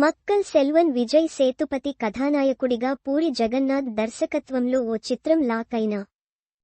మక్కల్ సెల్వన్ విజయ్ సేతుపతి కథానాయకుడిగా పూరి జగన్నాథ్ దర్శకత్వంలో ఓ చిత్రం లాక్ అయిన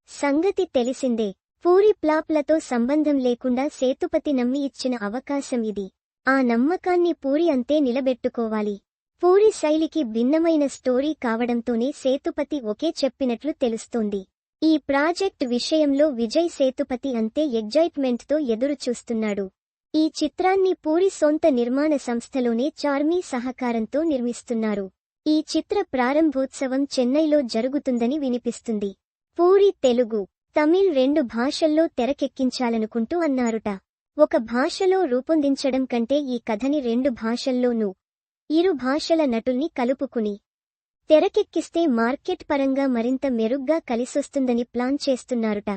సంగతి తెలిసిందే. పూరి ప్లాప్లతో సంబంధం లేకుండా సేతుపతి నమ్మి ఇచ్చిన అవకాశం ఇది. ఆ నమ్మకాన్ని పూరి అంతే నిలబెట్టుకోవాలి. పూరి శైలికి భిన్నమైన స్టోరీ కావడంతోనే సేతుపతి ఒకే చెప్పినట్లు తెలుస్తోంది. ఈ ప్రాజెక్ట్ విషయంలో విజయ్ సేతుపతి అంతే ఎగ్జైట్మెంట్తో ఎదురుచూస్తున్నాడు. ఈ చిత్రాన్ని పూరి సొంత నిర్మాణ సంస్థలోనే చార్మీ సహకారంతో నిర్మిస్తున్నారు. ఈ చిత్ర ప్రారంభోత్సవం చెన్నైలో జరుగుతుందని వినిపిస్తుంది. పూరి తెలుగు తమిళ్ రెండు భాషల్లో తెరకెక్కించాలనుకుంటూ అన్నారుట. ఒక భాషలో రూపొందించడం కంటే ఈ కథని రెండు భాషల్లోనూ ఇరు భాషల నటుల్ని కలుపుకుని తెరకెక్కిస్తే మార్కెట్ పరంగా మరింత మెరుగ్గా కలిసొస్తుందని ప్లాన్ చేస్తున్నారుట.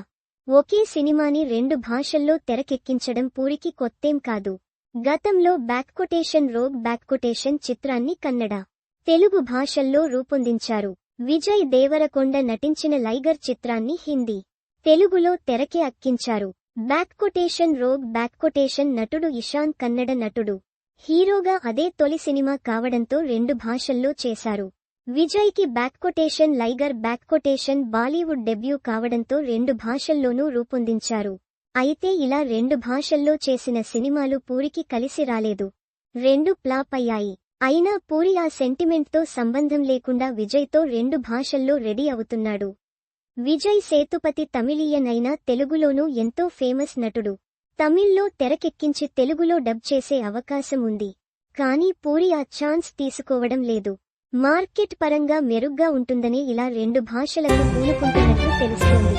ఒకే సినిమాని రెండు భాషల్లో తెరకెక్కించడం పూరికి కొత్తేం కాదు. గతంలో బ్యాక్కొటేషన్ రోగ్ బ్యాక్కొటేషన్ చిత్రాన్ని కన్నడ తెలుగు భాషల్లో రూపొందించారు. విజయ్ దేవరకొండ నటించిన లైగర్ చిత్రాన్ని హిందీ తెలుగులో తెరకే అక్కించారు. బ్యాక్కొటేషన్ రోగ్ బ్యాక్కొటేషన్ నటుడు ఇషాన్ కన్నడ నటుడు హీరోగా అదే తొలి సినిమా కావడంతో రెండు భాషల్లో చేశారు. విజయ్కి back quotation Liger back quotation Bollywood debut కావడంతో రెండు భాషల్లోనూ రూపొందించారు. అయితే ఇలా రెండు భాషల్లో చేసిన సినిమాలు పూరికి కలిసి రాలేదు. రెండు ప్లాప్ అయ్యాయి. అయినా పూరి ఆ సెంటిమెంట్తో సంబంధం లేకుండా విజయ్తో రెండు భాషల్లో రెడీ అవుతున్నాడు. విజయ్ సేతుపతి తమిళీయన్ తెలుగులోనూ ఎంతో ఫేమస్ నటుడు. తమిళ్ళో తెరకెక్కించి తెలుగులో డబ్ చేసే అవకాశం ఉంది. కానీ పూరి ఆ ఛాన్స్ తీసుకోవడం లేదు. మార్కెట్ పరంగా మెరుగ్గా ఉంటుందని ఇలా రెండు భాషలకు పూనుకుంటున్నట్లు తెలుస్తోంది.